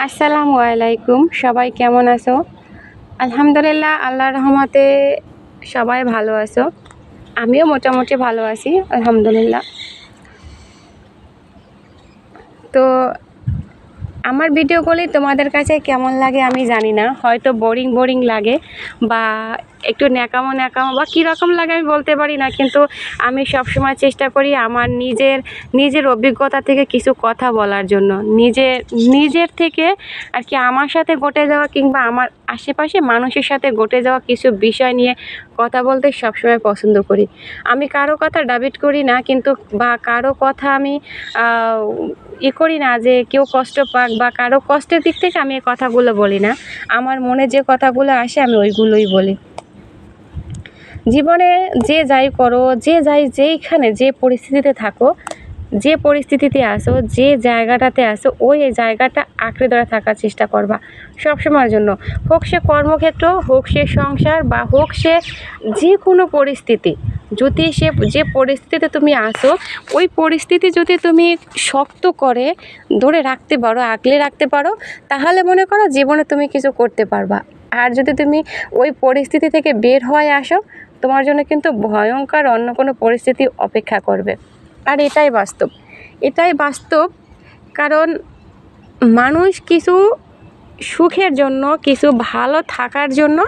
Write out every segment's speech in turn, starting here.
আসসালামু আলাইকুম। সবাই কেমন আছো? আলহামদুলিল্লাহ আল্লাহ রহমতে সবাই ভালো আছো। আমিও মোটামুটি ভালো আছি, আলহামদুলিল্লাহ। তো আমার ভিডিওগুলি তোমাদের কাছে কেমন লাগে আমি জানি না। হয়তো বোরিং বোরিং লাগে বা একটু ন্যাকামো ন্যাকামো বা কীরকম লাগে আমি বলতে পারি না, কিন্তু আমি সবসময় চেষ্টা করি আমার নিজের নিজের অভিজ্ঞতা থেকে কিছু কথা বলার জন্য। নিজের নিজের থেকে আর কি আমার সাথে ঘটে যাওয়া কিংবা আমার আশেপাশে মানুষের সাথে ঘটে যাওয়া কিছু বিষয় নিয়ে কথা বলতে সবসময় পছন্দ করি। আমি কারও কথা ডাবিট করি না, কিন্তু বা কারও কথা আমি ই করি না যে কেউ কষ্ট পাক বা কারও কষ্টের দিক থেকে আমি এই কথাগুলো বলি না। আমার মনে যে কথাগুলো আসে, আমি ওইগুলোই বলি। জীবনে যে যাই করো, যে যাই যেইখানে যে পরিস্থিতিতে থাকো, যে পরিস্থিতিতে আসো, যে জায়গাটাতে আসো, ওই জায়গাটা আঁকড়ে ধরে থাকার চেষ্টা করবা সবসময়ের জন্য। হোক সে কর্মক্ষেত্র, হোক সে সংসার বা হোক সে যে কোনো পরিস্থিতি যদি সে যে পরিস্থিতিতে তুমি আসো ওই পরিস্থিতি যদি তুমি শক্ত করে ধরে রাখতে পারো, আগলে রাখতে পারো, তাহলে মনে করো জীবনে তুমি কিছু করতে পারবা। আর যদি তুমি ওই পরিস্থিতি থেকে বের হয়ে আসো, তোমার জন্য কিন্তু ভয়ঙ্কর অন্য কোনো পরিস্থিতি অপেক্ষা করবে। আর এটাই বাস্তব। এটাই বাস্তব, কারণ মানুষ কিছু সুখের জন্য, কিছু ভালো থাকার জন্য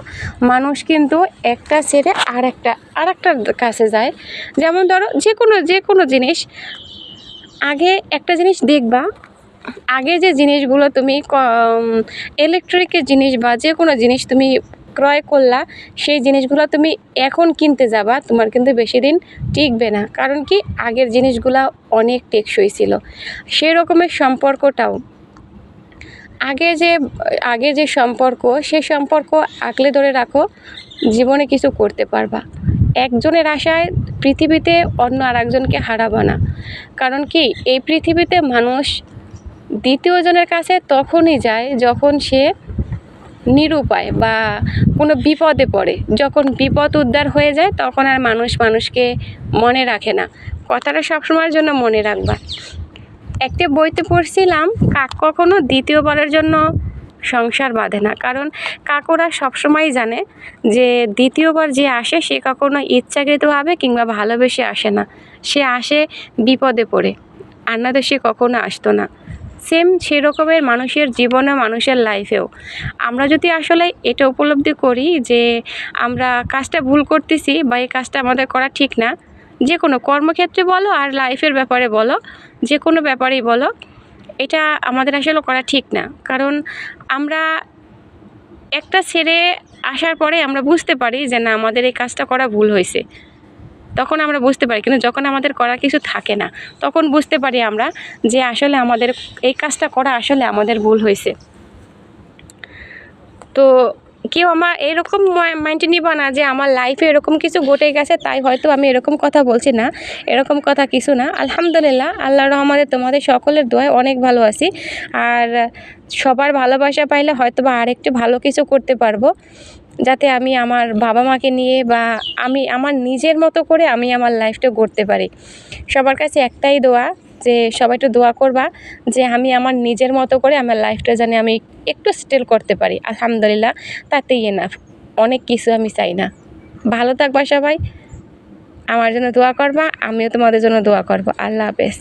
মানুষ কিন্তু একটা ছেড়ে আর একটা আর একটার কাছে যায়। যেমন ধরো, যে কোনো যে কোনো জিনিস, আগে একটা জিনিস দেখবা, আগে যে জিনিসগুলো তুমি ইলেকট্রিকের জিনিস বা যে কোনো জিনিস তুমি ক্রয় করলা, সেই জিনিসগুলো তুমি এখন কিনতে যাবা, তোমার কিন্তু বেশি দিন টিকবে না। কারণ কি, আগের জিনিসগুলো অনেক টেকসই ছিল। সেই রকমের সম্পর্কটাও আগে যে আগে যে সম্পর্ক, সে সম্পর্ক আঁকলে ধরে রাখো, জীবনে কিছু করতে পারবা। একজনের আশায় পৃথিবীতে অন্য আর একজনকে হারাবো না। কারণ কি, এই পৃথিবীতে মানুষ দ্বিতীয় জনের কাছে তখনই যায় যখন সে নিরুপায় বা কোনো বিপদে পড়ে। যখন বিপদ উদ্ধার হয়ে যায়, তখন আর মানুষ মানুষকে মনে রাখে না। কথাটা সবসময়ের জন্য মনে রাখবা। একটি বইতে পড়ছিলাম, কাক কখনো দ্বিতীয়বারের জন্য সংসার বাঁধে না। কারণ কাকরা সবসময় জানে যে দ্বিতীয়বার যে আসে, সে কখনো ইচ্ছাকৃতভাবে কিংবা ভালোবেসে আসে না। সে আসে বিপদে পড়ে আর না তো সে কখনো আসতো না। সেম সেরকমের মানুষের জীবনে, মানুষের লাইফেও। আমরা যদি আসলে এটা উপলব্ধি করি যে আমরা কাজটা ভুল করতেছি বা এই কাজটা আমাদের করা ঠিক না, যে কোনো কর্মক্ষেত্রে বলো আর লাইফের ব্যাপারে বলো যে কোনো ব্যাপারেই বলো, এটা আমাদের আসলে করা ঠিক না। কারণ আমরা একটা ছেড়ে আসার পরে আমরা বুঝতে পারি যে না, আমাদের এই কাজটা করা ভুল হয়েছে। তখন আমরা বুঝতে পারি, কিন্তু যখন আমাদের করা কিছু থাকে না, তখন বুঝতে পারি আমরা যে আসলে আমাদের এই কাজটা করা আসলে আমাদের ভুল হয়েছে। তো কেউ আমার এরকম মাইন্ডে নিবা না যে আমার লাইফে এরকম কিছু ঘটে গেছে, তাই হয়তো আমি এরকম কথা বলছি না, এরকম কথা কিছু না। আলহামদুলিল্লাহ আল্লাহ রহমতে তোমাদের সকলের দোয়ায় অনেক ভালো আছি। আর সবার ভালোবাসা পাইলে হয়তো বা আরেকটু ভালো কিছু করতে পারব, যাতে আমি আমার বাবা মাকে নিয়ে বা আমি আমার নিজের মতো করে আমি আমার লাইফটা গড়তে পারি। সবার কাছে একটাই দোয়া যে সবাই একটু দোয়া করবা যে আমি আমার নিজের মতো করে আমার লাইফটা জানি আমি একটু স্টেল করতে পারি। আলহামদুলিল্লাহ, তাতেই এনাফ অনেক কিছু আমি চাই না। ভালো থাকবা সবাই। আমার জন্য দোয়া করবা, আমিও তোমাদের জন্য দোয়া করব। আল্লাহ হাফেজ।